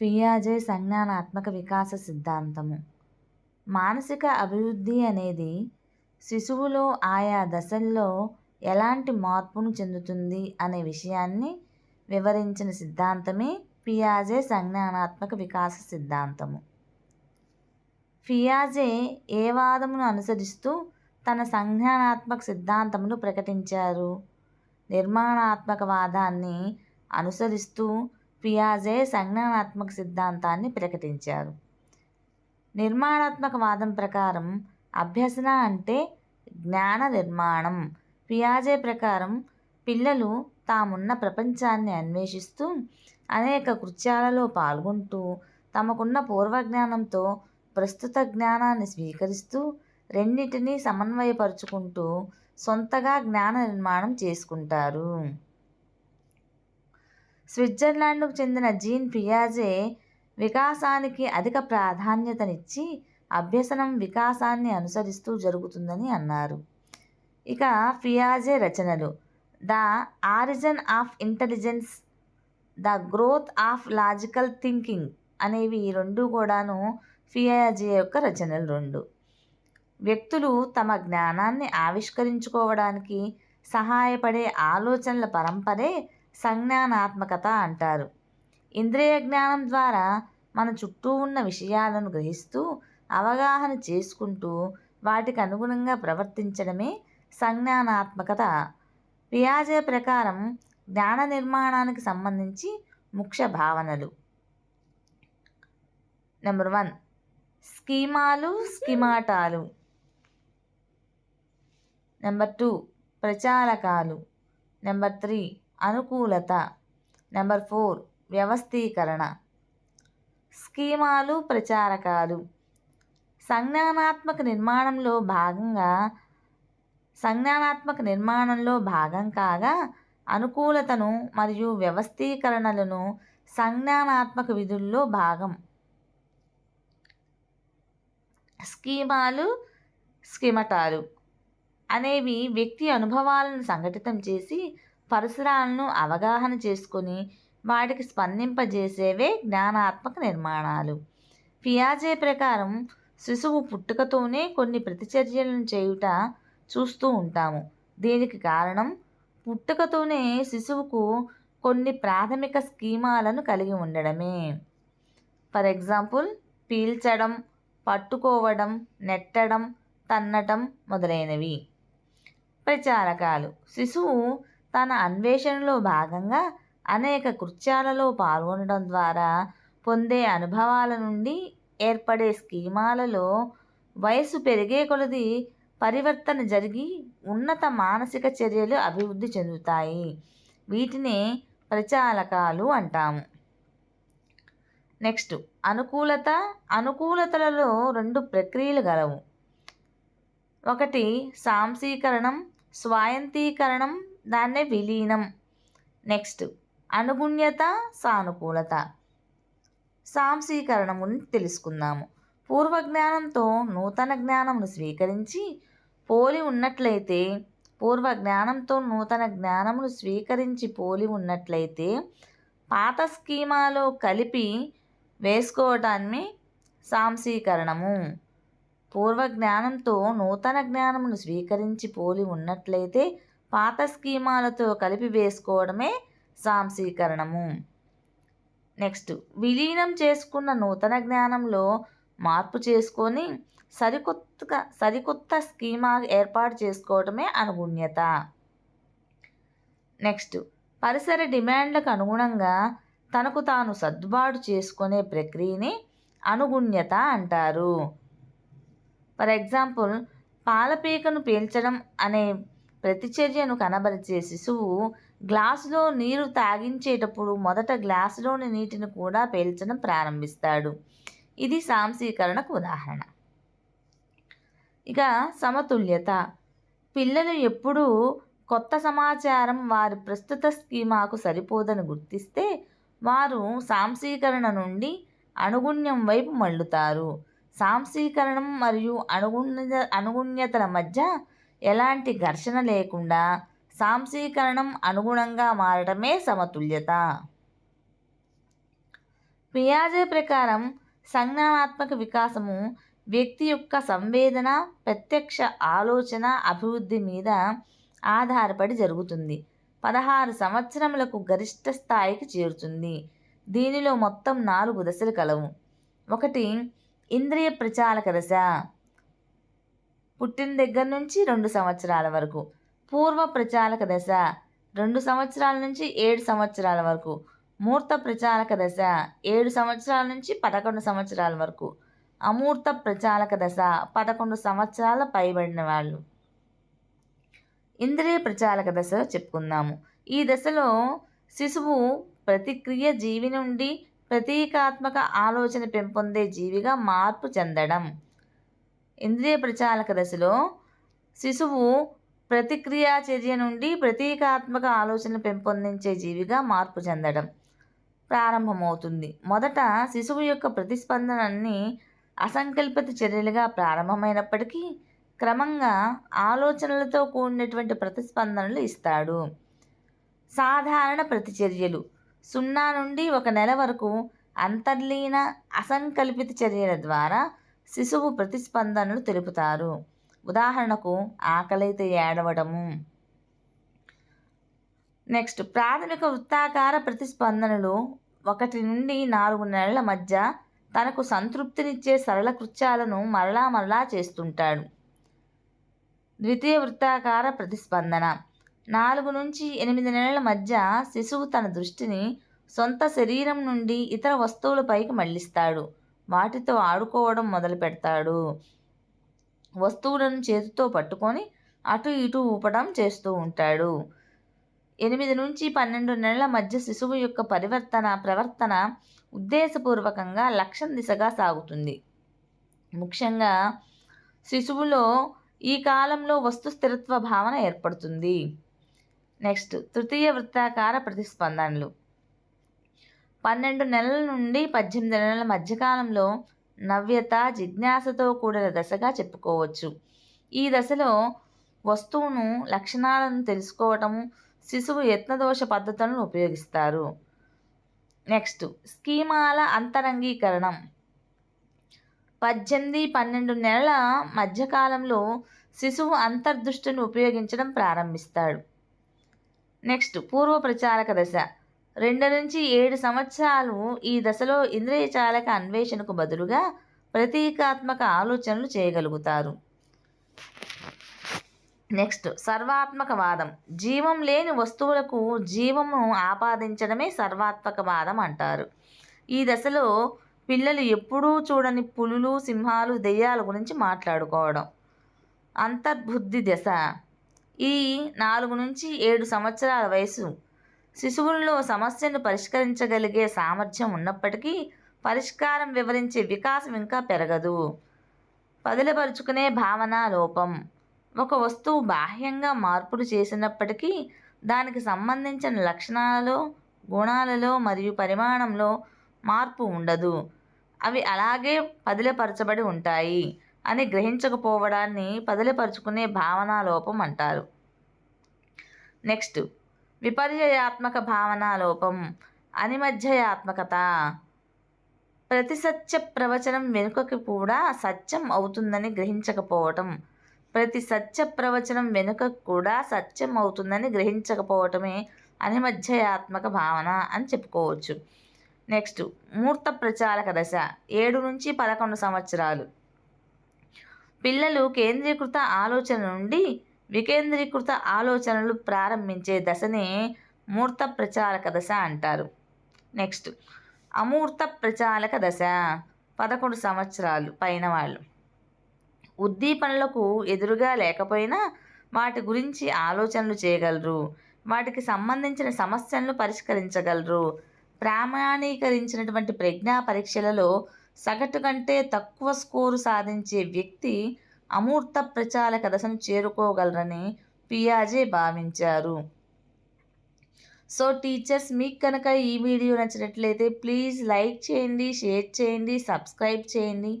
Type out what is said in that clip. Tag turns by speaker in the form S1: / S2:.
S1: ఫియాజే సంజ్ఞానాత్మక వికాస సిద్ధాంతము. మానసిక అభివృద్ధి అనేది శిశువులో ఆయా దశల్లో ఎలాంటి మార్పును చెందుతుంది అనే విషయాన్ని వివరించిన సిద్ధాంతమే ఫియాజే సంజ్ఞానాత్మక వికాస సిద్ధాంతము. ఫియాజే ఏ వాదమును అనుసరిస్తూ తన సంజ్ఞానాత్మక సిద్ధాంతమును ప్రకటించారు? నిర్మాణాత్మక వాదాన్ని అనుసరిస్తూ పియాజే సంజ్ఞానాత్మక సిద్ధాంతాన్ని ప్రకటించారు. నిర్మాణాత్మక వాదం ప్రకారం అభ్యసన అంటే జ్ఞాన నిర్మాణం. పియాజే ప్రకారం పిల్లలు తామున్న ప్రపంచాన్ని అన్వేషిస్తూ అనేక కృత్యాలలో పాల్గొంటూ తమకున్న పూర్వజ్ఞానంతో ప్రస్తుత జ్ఞానాన్ని స్వీకరిస్తూ రెండింటినీ సమన్వయపరుచుకుంటూ సొంతగా జ్ఞాన నిర్మాణం చేసుకుంటారు. స్విట్జర్లాండ్కు చెందిన జీన్ పియాజే వికాసానికి అధిక ప్రాధాన్యతనిచ్చి అభ్యసనం వికాసాన్ని అనుసరిస్తూ జరుగుతుందని అన్నారు. ఇక ఫియాజే రచనలు. The origin of intelligence the growth of logical thinking అనేవి ఈ రెండు కూడాను ఫియాజే యొక్క రచనలు రెండు. వ్యక్తులు తమ జ్ఞానాన్ని ఆవిష్కరించుకోవడానికి సహాయపడే ఆలోచనల పరంపరే సంజ్ఞానాత్మకత అంటారు. ఇంద్రియ జ్ఞానం ద్వారా మన చుట్టూ ఉన్న విషయాలను గ్రహిస్తూ అవగాహన చేసుకుంటూ వాటికి అనుగుణంగా ప్రవర్తించడమే సంజ్ఞానాత్మకత. పియాజే ప్రకారం జ్ఞాన నిర్మాణానికి సంబంధించి ముఖ్య భావనలు. నెంబర్ వన్ స్కీమాలు స్కిమాటాలు. నెంబర్ టూ ప్రచారకాలు. నెంబర్ త్రీ అనుకూలత. నెంబర్ ఫోర్ వ్యవస్థీకరణ. స్కీమాలు ప్రచారకాలు. సంజ్ఞానాత్మక నిర్మాణంలో భాగంగా సంజ్ఞానాత్మక నిర్మాణంలో భాగం కాగా అనుకూలతను మరియు వ్యవస్థీకరణలను సంజ్ఞానాత్మక విధుల్లో భాగం. స్కీమాలు స్కిమటాలు అనేవి వ్యక్తి అనుభవాలను సంఘటితం చేసి పరిసరాలను అవగాహన చేసుకొని వాటికి స్పందింపజేసేవే జ్ఞానాత్మక నిర్మాణాలు. పియాజే ప్రకారం శిశువు పుట్టుకతోనే కొన్ని ప్రతిచర్యలను చేయుట చూస్తూ ఉంటాము. దీనికి కారణం పుట్టుకతోనే శిశువుకు కొన్ని ప్రాథమిక స్కీమాలను కలిగి ఉండడమే. ఫర్ ఎగ్జాంపుల్ పీల్చడం పట్టుకోవడం నెట్టడం తన్నటం మొదలైనవి. ప్రచారకాలు. శిశువు తన అన్వేషణలో భాగంగా అనేక కృత్యాలలో పాల్గొనడం ద్వారా పొందే అనుభవాల నుండి ఏర్పడే స్కీమాలలో వయసు పెరిగే కొలది పరివర్తన జరిగి ఉన్నత మానసిక చర్యలు అభివృద్ధి చెందుతాయి. వీటినే ప్రచాలకాలు అంటాము. నెక్స్ట్ అనుకూలత అనుకూలతలలో రెండు ప్రక్రియలు గలవు. ఒకటి సాంసీకరణం స్వాయంతీకరణం దాన్నే విలీనం. నెక్స్ట్ అనుగుణ్యత సానుకూలత. సాంశీకరణం తెలుసుకుందాము. పూర్వజ్ఞానంతో నూతన జ్ఞానమును స్వీకరించి పోలి ఉన్నట్లయితే పూర్వ జ్ఞానంతో నూతన జ్ఞానమును స్వీకరించి పోలి ఉన్నట్లయితే పాత స్కీమాలో కలిపి వేసుకోవటాన్ని సాంశీకరణము. పూర్వ జ్ఞానంతో నూతన జ్ఞానమును స్వీకరించి పోలి ఉన్నట్లయితే పాత స్కీమాలతో కలిపి వేసుకోవడమే సాంశీకరణము. నెక్స్ట్ విలీనం చేసుకున్న నూతన జ్ఞానంలో మార్పు చేసుకొని సరికొత్త సరికొత్త స్కీమా ఏర్పాటు చేసుకోవడమే అనుగుణ్యత. నెక్స్ట్ పరిసర డిమాండ్లకు అనుగుణంగా తనకు తాను సర్దుబాటు చేసుకునే ప్రక్రియని అనుగుణ్యత అంటారు. ఫర్ ఎగ్జాంపుల్ పాలపీకను పీల్చడం అనే ప్రతిచర్యను కనబరిచే శిశువు గ్లాసులో నీరు తాగించేటప్పుడు మొదట గ్లాసులోని నీటిని కూడా పీల్చడం ప్రారంభిస్తాడు. ఇది సాంశీకరణకు ఉదాహరణ. ఇక సమతుల్యత. పిల్లలు ఎప్పుడూ కొత్త సమాచారం వారి ప్రస్తుత స్కీమాకు సరిపోదని గుర్తిస్తే వారు సాంశీకరణ నుండి అనుగుణ్యం వైపు మళ్ళుతారు. సాంశీకరణం మరియు అనుగుణ్య అనుగుణ్యతల మధ్య ఎలాంటి ఘర్షణ లేకుండా సాంశీకరణం అనుగుణంగా మారడమే సమతుల్యత. పియాజే ప్రకారం సంజ్ఞానాత్మక వికాసము వ్యక్తి యొక్క సంవేదన ప్రత్యక్ష ఆలోచన అభివృద్ధి మీద ఆధారపడి జరుగుతుంది. పదహారు సంవత్సరములకు గరిష్ట స్థాయికి చేరుతుంది. దీనిలో మొత్తం నాలుగు దశలు కలవు. ఒకటి ఇంద్రియ ప్రచాలక దశ. పుట్టిన దగ్గర నుంచి రెండు సంవత్సరాల వరకు. పూర్వ ప్రచారక దశ రెండు సంవత్సరాల నుంచి ఏడు సంవత్సరాల వరకు. మూర్త ప్రచారక దశ ఏడు సంవత్సరాల నుంచి పదకొండు సంవత్సరాల వరకు. అమూర్త ప్రచారక దశ పదకొండు సంవత్సరాల పైబడిన వాళ్ళు. ఇంద్రియ ప్రచారక దశ చెప్పుకుందాము. ఈ దశలో శిశువు ప్రతిక్రియ జీవి నుండి ప్రతీకాత్మక ఆలోచన పెంపొందే జీవిగా మార్పు చెందడం. ఇంద్రియ ప్రచాలక దశలో శిశువు ప్రతిక్రియా చర్య నుండి ప్రతీకాత్మక ఆలోచన పెంపొందించే జీవిగా మార్పు చెందడం ప్రారంభమవుతుంది. మొదట శిశువు యొక్క ప్రతిస్పందనని అసంకల్పిత చర్యలుగా ప్రారంభమైనప్పటికీ క్రమంగా ఆలోచనలతో కూడినటువంటి ప్రతిస్పందనలు ఇస్తాడు. సాధారణ ప్రతిచర్యలు సున్నా నుండి ఒక నెల వరకు అంతర్లీన అసంకల్పిత చర్యల ద్వారా శిశువు ప్రతిస్పందనలు తెలుపుతారు. ఉదాహరణకు ఆకలైతే ఏడవడము. నెక్స్ట్ ప్రాథమిక వృత్తాకార ప్రతిస్పందనలు ఒకటి నుండి నాలుగు నెలల మధ్య తనకు సంతృప్తినిచ్చే సరళ కృత్యాలను మరలా మరలా చేస్తుంటాడు. ద్వితీయ వృత్తాకార ప్రతిస్పందన. నాలుగు నుంచి ఎనిమిది నెలల మధ్య శిశువు తన దృష్టిని సొంత శరీరం నుండి ఇతర వస్తువులపైకి మళ్ళిస్తాడు. వాటితో ఆడుకోవడం మొదలు పెడతాడు. వస్తువులను చేతితో పట్టుకొని అటు ఇటు ఊపడం చేస్తూ ఉంటాడు. ఎనిమిది నుంచి పన్నెండు నెలల మధ్య శిశువు యొక్క పరివర్తన ప్రవర్తన ఉద్దేశపూర్వకంగా లక్ష్యం దిశగా సాగుతుంది. ముఖ్యంగా శిశువులో ఈ కాలంలో వస్తు స్థిరత్వ భావన ఏర్పడుతుంది. నెక్స్ట్ తృతీయ వృత్తాకార ప్రతిస్పందనలు. పన్నెండు నెలల నుండి పద్దెనిమిది నెలల మధ్యకాలంలో నవ్యత జిజ్ఞాసతో కూడిన దశగా చెప్పుకోవచ్చు. ఈ దశలో వస్తువును లక్షణాలను తెలుసుకోవటం శిశువు యత్నదోష పద్ధతులను ఉపయోగిస్తారు. నెక్స్ట్ స్కీమాల అంతరంగీకరణం. పద్దెనిమిది పన్నెండు నెలల మధ్యకాలంలో శిశువు అంతర్దృష్టిని ఉపయోగించడం ప్రారంభిస్తాడు. నెక్స్ట్ పూర్వ ప్రచారక దశ. రెండు నుంచి ఏడు సంవత్సరాలు ఈ దశలో ఇంద్రియ చాలక అన్వేషణకు బదులుగా ప్రతీకాత్మక ఆలోచనలు చేయగలుగుతారు. నెక్స్ట్ సర్వాత్మక వాదం జీవం లేని వస్తువులకు జీవమును ఆపాదించడమే సర్వాత్మక వాదం అంటారు. ఈ దశలో పిల్లలు ఎప్పుడూ చూడని పులులు సింహాలు దెయ్యాల గురించి మాట్లాడుకోవడం. అంతర్బుద్ధి దశ. ఈ నాలుగు నుంచి ఏడు సంవత్సరాల వయసు శిశువుల్లో సమస్యను పరిష్కరించగలిగే సామర్థ్యం ఉన్నప్పటికీ పరిష్కారం వివరించే వికాసం ఇంకా పెరగదు. పదిలపరుచుకునే భావన లోపం. ఒక వస్తువు బాహ్యంగా మార్పులు చేసినప్పటికీ దానికి సంబంధించిన లక్షణాలలో గుణాలలో మరియు పరిమాణంలో మార్పు ఉండదు. అవి అలాగే పదిలపరచబడి ఉంటాయి అని గ్రహించకపోవడాన్ని పదిలపరుచుకునే భావనా లోపం అంటారు. నెక్స్ట్ విపర్యయాత్మక భావన లోపం అనిమధ్యయాత్మకత. ప్రతి సత్య ప్రవచనం వెనుకకి కూడా సత్యం అవుతుందని గ్రహించకపోవటం. ప్రతి సత్య ప్రవచనం వెనుక కూడా సత్యం అవుతుందని గ్రహించకపోవటమే అనిమధ్యయాత్మక భావన అని చెప్పుకోవచ్చు. నెక్స్ట్ మూర్త ప్రచారక దశ ఏడు నుంచి పదకొండు సంవత్సరాలు. పిల్లలు కేంద్రీకృత ఆలోచన నుండి వికేంద్రీకృత ఆలోచనలు ప్రారంభించే దశనే మూర్త ప్రచారక దశ అంటారు. నెక్స్ట్ అమూర్త ప్రచారక దశ. పదకొండు సంవత్సరాలు పైన వాళ్ళు. ఉద్దీపనలకు ఎదురుగా లేకపోయినా వాటి గురించి ఆలోచనలు చేయగలరు. వాటికి సంబంధించిన సమస్యలను పరిష్కరించగలరు. ప్రామాణీకరించినటువంటి ప్రజ్ఞా పరీక్షలలో సగటు కంటే తక్కువ స్కోరు సాధించే వ్యక్తి అమూర్త ప్రచారక దశను చేరుకోగలరని పియాజే భావించారు. సో టీచర్స్ మీకు కనుక ఈ వీడియో నచ్చినట్లయితే ప్లీజ్ లైక్ చేయండి షేర్ చేయండి సబ్స్క్రైబ్ చేయండి.